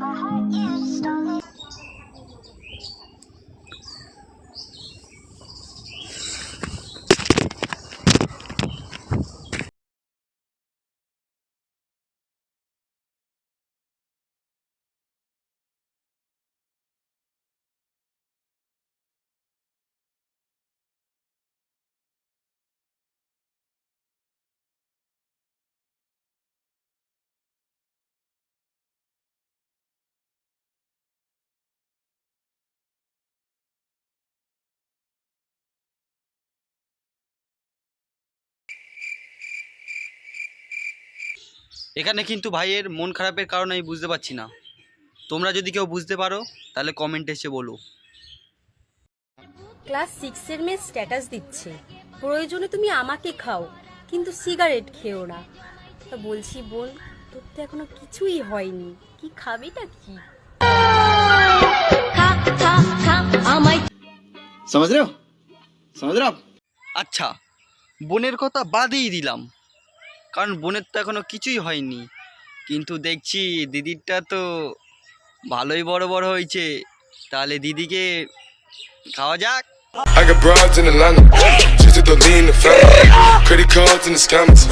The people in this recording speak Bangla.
my heart is stalling. এখানে কিন্তু ভাইয়ের মন খারাপের কারণ আমি বুঝতে পারছি না। তোমরা যদি কেউ বুঝতে পারো তাহলে কমেন্ট এসে বলো। ক্লাস সিক্সের মেয়ে স্ট্যাটাস দিচ্ছে। প্রয়োজনে তুমি আমাকে খাও কিন্তু সিগারেট খেও না। তা বলছি বোন তোর তো এখনও কিছুই হয়নি। কি খাবিটা কি? সমাজ আচ্ছা বোনের কথা বাদেই দিলাম। কারণ বোনের তো এখনও কিছুই হয়নি কিন্তু দেখছি দিদিরটা তো ভালোই বড় বড় হয়েছে তাহলে দিদিকে খাওয়া যাক I got broads in Atlanta. Just to the lean, the family. Credit cards and the scammers.